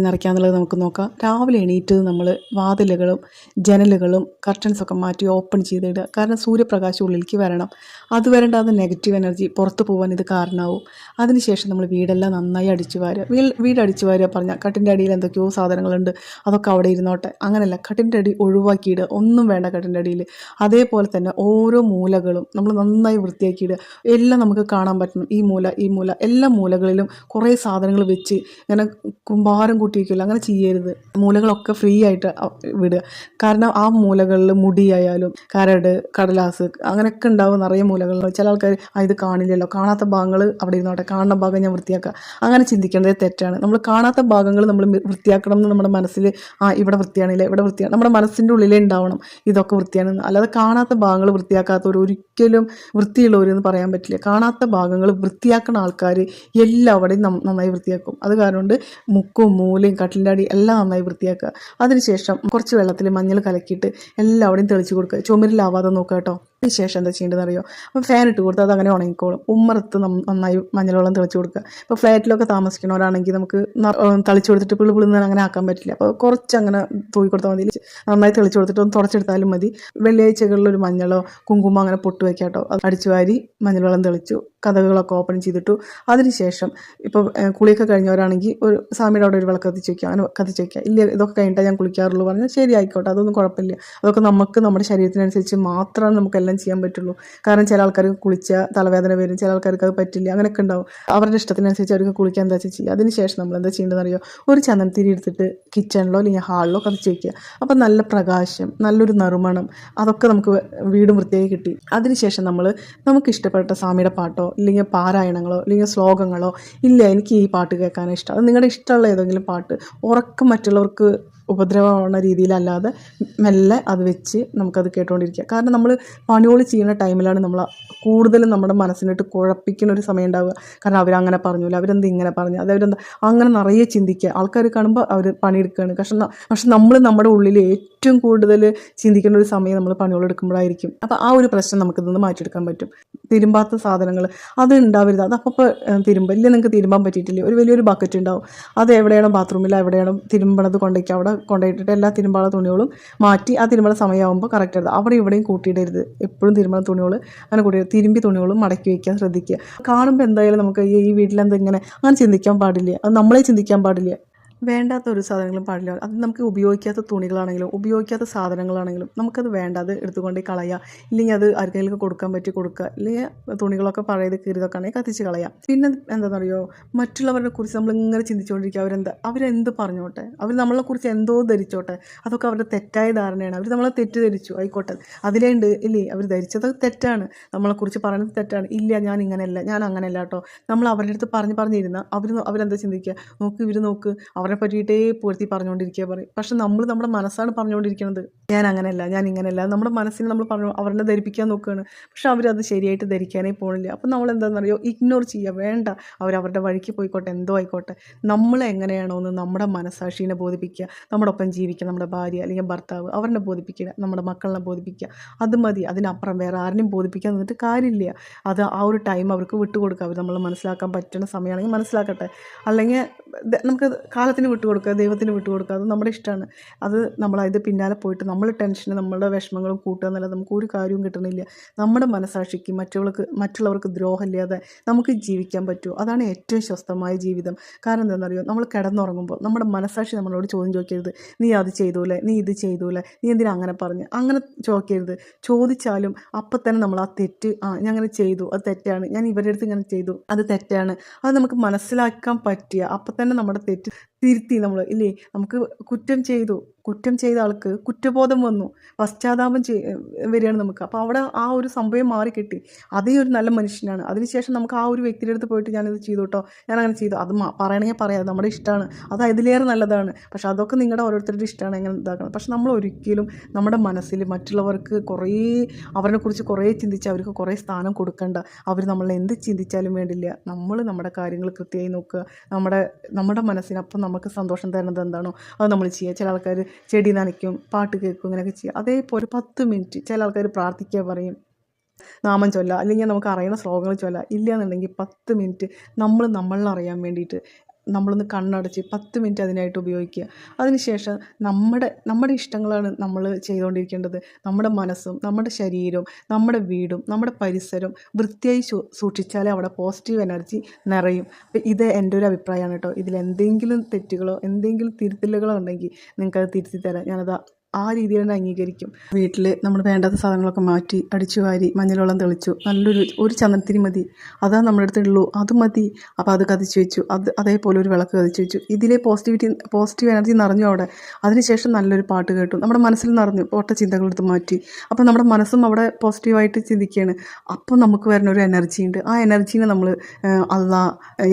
നിറയ്ക്കാന്നുള്ളത് നമുക്ക് നോക്കാം. രാവിലെ എണീറ്റ് നമ്മൾ വാതിലുകളും ജനലുകളും കർട്ടൻസൊക്കെ മാറ്റി ഓപ്പൺ ചെയ്തിടുക. കാരണം സൂര്യപ്രകാശം ഉള്ളിലേക്ക് വരണം. അത് വരേണ്ട അത് നെഗറ്റീവ് എനർജി പുറത്ത് പോകാൻ ഇത് കാരണമാവും. അതിനുശേഷം നമ്മൾ വീടെല്ലാം നന്നായി അടിച്ചു വാരുക. വീ വീട് അടിച്ചു വാരുക പറഞ്ഞാൽ കട്ടിന്റെ അടിയിൽ എന്തൊക്കെയോ സാധനങ്ങളുണ്ട്. അതൊക്കെ അവിടെ ഇരുന്നോട്ടെ. അങ്ങനെയല്ല. കട്ടിന്റെ അടി ഒഴിവാക്കിയിടുക. ഒന്നും വേണ്ട കട്ടിന്റെ അടിയിൽ. അതേപോലെ തന്നെ ഓരോ മൂലകളും നമ്മൾ നന്നായി വൃത്തിയാക്കിയിടുക. എല്ലാം നമുക്ക് കാണാൻ പറ്റണം. ഈ മൂല ഈ മൂല എല്ലാ മൂലകളിലും കുറേ സാധനങ്ങൾ വെച്ച് ഇങ്ങനെ കുമ്പാരം കൂട്ടി വയ്ക്കില്ല അങ്ങനെ ചെയ്യരുത്. മൂലകളൊക്കെ ഫ്രീ ആയിട്ട് വിടുക. കാരണം ആ മൂലകളിൽ മുടിയായാലും കരട് കടലാസ് അങ്ങനെയൊക്കെ ഉണ്ടാവും നിറയെ മൂലകൾ. ചില ആൾക്കാർ ഇത് കാണില്ലല്ലോ. കാണാത്ത ഭാഗങ്ങൾ അവിടെ ഇരുന്നോട്ടെ. കാണുന്ന ഭാഗം ഞാൻ വൃത്തിയാക്കുക അങ്ങനെ ചിന്തിക്കേണ്ടത് തെറ്റാണ്. നമ്മൾ കാണാത്ത ഭാഗങ്ങൾ നമ്മൾ വൃത്തിയാക്കണം എന്ന് നമ്മുടെ മനസ്സിൽ ആ ഇവിടെ വൃത്തിയാണില്ലേ ഇവിടെ വൃത്തിയാണ് നമ്മുടെ മനസ്സിന്റെ ഉള്ളിലേ ഉണ്ടാവണം ഇതൊക്കെ വൃത്തിയാണെന്ന്. അല്ലാതെ കാണാത്ത ഭാഗങ്ങൾ വൃത്തിയാക്കാത്തവർ ഒരിക്കലും വൃത്തിയുള്ളവരെന്ന് പറയാൻ പറ്റില്ല. കാണാത്ത ഭാഗങ്ങൾ വൃത്തിയാക്കുന്ന ആൾക്കാർ എല്ലാവരുടെയും നന്നായി വൃത്തിയാക്കും. അത് കാരണം മുക്കും മൂലയും കട്ടിലിന്റെ അടി എല്ലാം നന്നായി വൃത്തിയാക്കുക. അതിനുശേഷം കുറച്ച് വെള്ളത്തിൽ മഞ്ഞൾ കലക്കിയിട്ട് എല്ലാവിടെയും തെളിച്ച് കൊടുക്കുക. ചുമരിലാവാതെ നോക്കുക കേട്ടോ. അതിനുശേഷം എന്താ ചെയ്യേണ്ടതെന്നറിയോ? അപ്പം ഫാൻ ഇട്ട് കൊടുത്താൽ അത് അങ്ങനെ ഉണങ്ങിക്കോളും ഉമ്മറത്ത് നന്നായി മഞ്ഞൾവെള്ളം തെളിച്ച് കൊടുക്കുക. ഇപ്പോൾ ഫ്ലാറ്റിലൊക്കെ താമസിക്കണവരാണെങ്കിൽ നമുക്ക് തളിച്ചു കൊടുത്തിട്ട് പിള്ളി പിളുന്ന് അങ്ങനെ ആക്കാൻ പറ്റില്ല. അപ്പോൾ കുറച്ച് അങ്ങനെ തൂക്കി കൊടുത്താൽ മതി. നന്നായി തെളിച്ച് കൊടുത്തിട്ട് ഒന്ന് തുടച്ചെടുത്താലും മതി. വെള്ളിയാഴ്ചകളിൽ ഒരു മഞ്ഞളോ കുങ്കുമോ അങ്ങനെ പൊട്ട് വയ്ക്കാട്ടോ അടിച്ചു വാരി മഞ്ഞൾവെള്ളം തെളിച്ചു കഥകളൊക്കെ ഓപ്പൺ ചെയ്തിട്ടു. അതിനുശേഷം ഇപ്പോൾ കുളിയൊക്കെ കഴിഞ്ഞവരാണെങ്കിൽ ഒരു സ്വാമിയുടെ അവിടെ ഒരു വിളക്ക് കത്തിച്ച് വയ്ക്കുക. അങ്ങനെ കത്തിച്ച് വയ്ക്കുക. ഇല്ല ഇതൊക്കെ കഴിഞ്ഞിട്ടാണ് ഞാൻ കുളിക്കാറുള്ളൂ പറഞ്ഞാൽ ശരി ആയിക്കോട്ടെ അതൊന്നും കുഴപ്പമില്ല. അതൊക്കെ നമുക്ക് നമ്മുടെ ശരീരത്തിനനുസരിച്ച് മാത്രമാണ് നമുക്കെല്ലാം ചെയ്യാൻ പറ്റുള്ളൂ. കാരണം ചില ആൾക്കാർക്ക് കുളിച്ച തലവേദന വരും ചില ആൾക്കാർക്ക് അത് പറ്റില്ല അങ്ങനെയൊക്കെ ഉണ്ടാവും. അവരുടെ ഇഷ്ടത്തിനനുസരിച്ച് അവർക്ക് കുളിക്കാൻ എന്താ വെച്ചാൽ ചെയ്യുക അതിനുശേഷം നമ്മൾ എന്താ ചെയ്യേണ്ടതെന്ന് അറിയോ? ഒരു ചന്ദനത്തിരി എടുത്തിട്ട് കിച്ചണിലോ അല്ലെങ്കിൽ ഹാളിലോ കത്തിച്ച് വയ്ക്കുക അപ്പോൾ നല്ല പ്രകാശം നല്ലൊരു നറുമണം അതൊക്കെ നമുക്ക് വീടും വൃത്തിയായി കിട്ടി. അതിനുശേഷം നമ്മൾ നമുക്ക് ഇഷ്ടപ്പെട്ട സ്വാമിയുടെ പാട്ടോ ഇല്ലെങ്കിൽ പാരായണങ്ങളോ അല്ലെങ്കിൽ ശ്ലോകങ്ങളോ ഇല്ല എനിക്ക് ഈ പാട്ട് കേൾക്കാനാണ് ഇഷ്ടം. അത് നിങ്ങളുടെ ഇഷ്ടമുള്ള ഏതെങ്കിലും പാട്ട് ഉറക്കം മറ്റുള്ളവർക്ക് ഉപദ്രവമാവുന്ന രീതിയിലല്ലാതെ മെല്ലെ അത് വെച്ച് നമുക്കത് കേട്ടുകൊണ്ടിരിക്കുക കാരണം നമ്മൾ പണിയോൾ ചെയ്യുന്ന ടൈമിലാണ് നമ്മൾ കൂടുതലും നമ്മുടെ മനസ്സിനിട്ട് കുഴപ്പിക്കുന്ന ഒരു സമയം ഉണ്ടാവുക. കാരണം അവരങ്ങനെ പറഞ്ഞില്ല അവരെന്ത് ഇങ്ങനെ പറഞ്ഞു അത് അവരെന്താ അങ്ങനെ നിറയെ ചിന്തിക്കുക. ആൾക്കാർ കാണുമ്പോൾ അവർ പണിയെടുക്കുകയാണ് പക്ഷെ പക്ഷെ നമ്മൾ നമ്മുടെ ഉള്ളിൽ ഏറ്റവും കൂടുതൽ ചിന്തിക്കേണ്ട ഒരു സമയം നമ്മൾ പണികളെടുക്കുമ്പോഴായിരിക്കും. അപ്പോൾ ആ ഒരു പ്രശ്നം നമുക്കിതിൽ നിന്ന് മാറ്റിയെടുക്കാൻ പറ്റും. തിരുമ്പാത്ത സാധനങ്ങൾ അത് ഉണ്ടാവരുത്. അത് അപ്പോൾ തിരുമ്പ ഇല്ല നിങ്ങൾക്ക് തിരുമ്പാൻ പറ്റിയിട്ടില്ല? ഒരു വലിയൊരു ബക്കറ്റ് ഉണ്ടാവും. അത് എവിടെയാണോ ബാത്റൂമിൽ എവിടെയാണോ തിരുമ്പണത് കൊണ്ടുപോയി അവിടെ കൊണ്ടുപോയിട്ടിട്ട് എല്ലാ തിരുമ്പാള തുണികളും മാറ്റി ആ തിരുമ്പണ സമയമാകുമ്പോൾ കറക്റ്റ് എടുത്ത് അവിടെ ഇവിടെയും കൂട്ടിയിടരുത്. എപ്പോഴും തിരുമ്പണ തുണികൾ അങ്ങനെ കൂട്ടി തിരുമ്പി തുണികളും മടക്കി വയ്ക്കാൻ ശ്രദ്ധിക്കുക. കാണുമ്പോൾ എന്തായാലും നമുക്ക് ഈ വീട്ടിലെന്തെങ്ങനെ അങ്ങനെ ചിന്തിക്കാൻ പാടില്ല? അത് നമ്മളെ ചിന്തിക്കാൻ പാടില്ല? വേണ്ടാത്ത ഒരു സാധനങ്ങളും പാടില്ല. അത് നമുക്ക് ഉപയോഗിക്കാത്ത തുണികളാണെങ്കിലും ഉപയോഗിക്കാത്ത സാധനങ്ങളാണെങ്കിലും നമുക്കത് വേണ്ട അത് എടുത്തുകൊണ്ട് കളയുക ഇല്ലെങ്കിൽ അത് ആർക്കെങ്കിലും കൊടുക്കാൻ പറ്റി കൊടുക്കുക. ഇല്ലെങ്കിൽ തുണികളൊക്കെ പഴയത് കീറിയതൊക്കെ ആണെങ്കിൽ കത്തിച്ച് കളയാം. പിന്നെ എന്താണെന്ന് അറിയോ മറ്റുള്ളവരെ കുറിച്ച് നമ്മൾ ഇങ്ങനെ ചിന്തിച്ചുകൊണ്ടിരിക്കുക അവരെന്താ അവരെന്ത് പറഞ്ഞോട്ടെ? അവർ നമ്മളെ കുറിച്ച് എന്തോ ധരിച്ചോട്ടെ? അതൊക്കെ അവരുടെ തെറ്റായ ധാരണയാണ്. അവർ നമ്മളെ തെറ്റ് ധരിച്ചു ആയിക്കോട്ടെ അതിലേണ്ട് ഇല്ലേ? അവർ ധരിച്ചത് തെറ്റാണ്. നമ്മളെക്കുറിച്ച് പറയുന്നത് തെറ്റാണ്. ഇല്ല ഞാൻ ഇങ്ങനെയല്ല. ഞാൻ അങ്ങനെയല്ല കേട്ടോ. നമ്മൾ അവരുടെ അടുത്ത് പറഞ്ഞ് പറഞ്ഞിരുന്ന അവർ അവരെന്താ ചിന്തിക്കുക? നോക്ക് ഇവർ നോക്ക്. അവരെ പറ്റിയിട്ടേ പൂർത്തി പറഞ്ഞുകൊണ്ടിരിക്കുക പറയും. പക്ഷെ നമ്മൾ നമ്മുടെ മനസ്സാണ് പറഞ്ഞുകൊണ്ടിരിക്കുന്നത്. ഞാൻ അങ്ങനെയല്ല ഞാൻ ഇങ്ങനെയല്ല. നമ്മുടെ മനസ്സിന് നമ്മൾ പറഞ്ഞു അവരെ ധരിപ്പിക്കാൻ നോക്കുകയാണ്. പക്ഷെ അവരത് ശരിയായിട്ട് ധരിക്കാനേ പോകണില്ല അപ്പം നമ്മൾ എന്താണെന്നറിയോ ഇഗ്നോർ ചെയ്യുക. വേണ്ട. അവരവരുടെ വഴിക്ക് പോയിക്കോട്ടെ എന്തോ ആയിക്കോട്ടെ. നമ്മൾ എങ്ങനെയാണോ എന്ന് നമ്മുടെ മനസ്സാക്ഷീനെ ബോധിപ്പിക്കുക. നമ്മുടെ ഒപ്പം ജീവിക്കുക. നമ്മുടെ ഭാര്യ അല്ലെങ്കിൽ ഭർത്താവ് അവരെ ബോധിപ്പിക്കുക. നമ്മുടെ മക്കളെ ബോധിപ്പിക്കുക. അത് മതി. അതിനപ്പുറം വേറെ ആരെയും ബോധിപ്പിക്കാൻ നിന്നിട്ട് കാര്യമില്ല. അത് ആ ഒരു ടൈം അവർക്ക് വിട്ടുകൊടുക്കുക. അവർ നമ്മൾ മനസ്സിലാക്കാൻ പറ്റുന്ന സമയമാണെങ്കിൽ മനസ്സിലാക്കട്ടെ. അല്ലെങ്കിൽ നമുക്ക് കാലത്തിന് വിട്ടുകൊടുക്കുക ദൈവത്തിന് വിട്ടുകൊടുക്കുക അത് നമ്മുടെ ഇഷ്ടമാണ്. അത് നമ്മൾ അതിന്റെ പിന്നാലെ പോയിട്ട് നമ്മൾ ടെൻഷന് നമ്മളുടെ വിഷമങ്ങളും കൂട്ടുക എന്നല്ലാതെ നമുക്ക് ഒരു കാര്യവും കിട്ടണില്ല. നമ്മുടെ മനസാക്ഷിക്ക് മറ്റുള്ളവർക്ക് മറ്റുള്ളവർക്ക് ദ്രോഹമില്ലാതെ നമുക്ക് ജീവിക്കാൻ പറ്റുമോ അതാണ് ഏറ്റവും സ്വസ്ഥമായ ജീവിതം. കാരണം എന്താണെന്നറിയോ നമ്മൾ കിടന്നുറങ്ങുമ്പോൾ നമ്മുടെ മനസാക്ഷി നമ്മളോട് ചോദ്യം ചോദിക്കരുത്. നീ അത് ചെയ്തൂലേ? നീ ഇത് ചെയ്തൂലേ? നീ എന്തിനാ അങ്ങനെ പറഞ്ഞു? അങ്ങനെ ചോദിക്കരുത്. ചോദിച്ചാലും അപ്പം തന്നെ നമ്മൾ ആ തെറ്റ് ആ ഞാൻ അങ്ങനെ ചെയ്തു അത് തെറ്റാണ്. ഞാൻ ഇവരുടെ അടുത്ത് ഇങ്ങനെ ചെയ്തു അത് തെറ്റാണ്. അത് നമുക്ക് മനസ്സിലാക്കാൻ പറ്റിയ അപ്പം തന്നെ നമ്മുടെ തെറ്റ് തിരുത്തി നമ്മൾ ഇല്ലേ? നമുക്ക് കുറ്റം ചെയ്തു. കുറ്റം ചെയ്ത ആൾക്ക് കുറ്റബോധം വന്നു. പശ്ചാത്താപം ചെയ് വരികയാണ് നമുക്ക്. അപ്പോൾ അവിടെ ആ ഒരു സംഭവം മാറി കിട്ടി അതേ ഒരു നല്ല മനുഷ്യനാണ്. അതിനുശേഷം നമുക്ക് ആ ഒരു വ്യക്തിയുടെ അടുത്ത് പോയിട്ട് ഞാനിത് ചെയ്തു കേട്ടോ. ഞാൻ അങ്ങനെ ചെയ്തു. അത് പറയണമെങ്കിൽ പറയാം. നമ്മുടെ ഇഷ്ടമാണ് അത് അതിലേറെ നല്ലതാണ്. പക്ഷെ അതൊക്കെ നിങ്ങളുടെ ഓരോരുത്തരുടെ ഇഷ്ടമാണ് എങ്ങനെ ഇതാക്കണം പക്ഷെ നമ്മൾ ഒരിക്കലും നമ്മുടെ മനസ്സിൽ മറ്റുള്ളവർക്ക് കുറേ അവരെ കുറിച്ച് കുറേ ചിന്തിച്ച് അവർക്ക് കുറേ സ്ഥാനം കൊടുക്കേണ്ട. അവർ നമ്മൾ എന്ത് ചിന്തിച്ചാലും വേണ്ടില്ല. നമ്മൾ നമ്മുടെ കാര്യങ്ങൾ കൃത്യമായി നോക്കുക. നമ്മുടെ നമ്മുടെ മനസ്സിനപ്പം നമുക്ക് സന്തോഷം തരുന്നത് എന്താണോ അത് നമ്മൾ ചെയ്യുക. ചില ആൾക്കാർ ചെടി നനയ്ക്കും പാട്ട് കേൾക്കും ഇങ്ങനെയൊക്കെ ചെയ്യുക. അതേപോലെ പത്ത് മിനിറ്റ് ചില ആൾക്കാർ പ്രാർത്ഥിക്കുക പറയും. നാമം ചൊല്ല. അല്ലെങ്കിൽ നമുക്ക് അറിയുന്ന ശ്ലോകങ്ങൾ ചൊല്ല. ഇല്ല എന്നുണ്ടെങ്കിൽ പത്ത് മിനിറ്റ് നമ്മൾ നമ്മളിൽ അറിയാൻ വേണ്ടിയിട്ട് നമ്മളൊന്ന് കണ്ണടച്ച് പത്ത് മിനിറ്റ് അതിനായിട്ട് ഉപയോഗിക്കുക. അതിനുശേഷം നമ്മുടെ നമ്മുടെ ഇഷ്ടങ്ങളാണ് നമ്മൾ ചെയ്തുകൊണ്ടിരിക്കേണ്ടത്. നമ്മുടെ മനസ്സും നമ്മുടെ ശരീരവും നമ്മുടെ വീടും നമ്മുടെ പരിസരവും വൃത്തിയായി സൂക്ഷിച്ചാലേ അവിടെ പോസിറ്റീവ് എനർജി നിറയും. അപ്പം ഇത് എന്റെ ഒരു അഭിപ്രായമാണ് കേട്ടോ. ഇതിൽ എന്തെങ്കിലും തെറ്റുകളോ എന്തെങ്കിലും തിരുത്തലുകളോ ഉണ്ടെങ്കിൽ നിങ്ങൾക്കത് തിരുത്തി തരാം. ഞാനത് ആ രീതിയിൽ തന്നെ അംഗീകരിക്കും. വീട്ടിൽ നമ്മൾ വേണ്ടാത്ത സാധനങ്ങളൊക്കെ മാറ്റി അടിച്ചു വാരി മഞ്ഞൾവെള്ളം തെളിച്ചു. നല്ലൊരു ഒരു ചന്ദനത്തിരി മതി. അതാ നമ്മുടെ അടുത്തുള്ളൂ അത് മതി. അപ്പോൾ അത് കതിച്ചു വെച്ചു. അത് അതേപോലെ ഒരു വിളക്ക് കതിച്ചു വെച്ചു. ഇതിലെ പോസിറ്റിവിറ്റി പോസിറ്റീവ് എനർജി നിറഞ്ഞു അവിടെ? അതിനുശേഷം നല്ലൊരു പാട്ട് കേട്ടു. നമ്മുടെ മനസ്സിൽ നിറഞ്ഞു. ഓട്ട ചിന്തകളെടുത്ത് മാറ്റി. അപ്പോൾ നമ്മുടെ മനസ്സും അവിടെ പോസിറ്റീവായിട്ട് ചിന്തിക്കുകയാണ് അപ്പോൾ നമുക്ക് വരുന്ന ഒരു എനർജി ഉണ്ട്. ആ എനർജീനെ നമ്മൾ അള്ളാ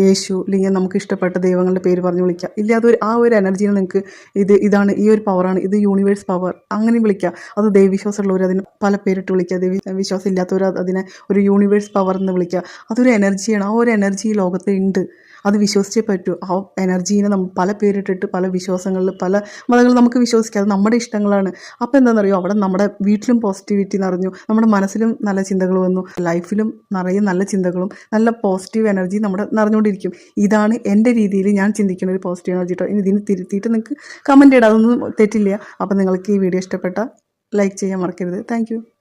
യേശു അല്ലെങ്കിൽ നമുക്ക് ഇഷ്ടപ്പെട്ട ദൈവങ്ങളുടെ പേര് പറഞ്ഞു വിളിക്കുക ഇല്ല ആ ഒരു എനർജീനെ നിങ്ങൾക്ക് ഇത് ഇതാണ് ഈ ഒരു പവറാണ് ഇത് യൂണിവേഴ്സ് പവർ അങ്ങനെ വിളിക്കാം. അത് ദൈവവിശ്വാസമുള്ളവർ അതിന് പല പേരിട്ട് വിളിക്കുക ദൈവ വിശ്വാസം ഇല്ലാത്തവർ അതിനെ ഒരു യൂണിവേഴ്സ് പവർ എന്ന് വിളിക്കുക അതൊരു എനർജിയാണ് ആ ഒരു എനർജി ലോകത്ത് ഉണ്ട്. അത് വിശ്വസിച്ചേ പറ്റൂ. ആ എനർജീനെ നമ്മൾ പല പേരിട്ടിട്ട് പല വിശ്വാസങ്ങളിൽ പല മതങ്ങൾ നമുക്ക് വിശ്വസിക്കാം അത് നമ്മുടെ ഇഷ്ടങ്ങളാണ്. അപ്പോൾ എന്താണെന്നറിയോ അവിടെ നമ്മുടെ വീട്ടിലും പോസിറ്റിവിറ്റി നിറഞ്ഞു. നമ്മുടെ മനസ്സിലും നല്ല ചിന്തകൾ വന്നു. ലൈഫിലും നിറയെ നല്ല ചിന്തകളും നല്ല പോസിറ്റീവ് എനർജി നമ്മുടെ നിറഞ്ഞുകൊണ്ടിരിക്കും. ഇതാണ് എന്റെ രീതിയിൽ ഞാൻ ചിന്തിക്കുന്ന ഒരു പോസിറ്റീവ് എനർജി കേട്ടോ ഇനി ഇതിന് തിരുത്തിയിട്ട് നിങ്ങൾക്ക് കമന്റ് ഇടാം അതൊന്നും തെറ്റില്ല. അപ്പോൾ നിങ്ങൾക്ക് ഈ വീഡിയോ ഇഷ്ടപ്പെട്ട ലൈക്ക് ചെയ്യാൻ മറക്കരുത്. താങ്ക്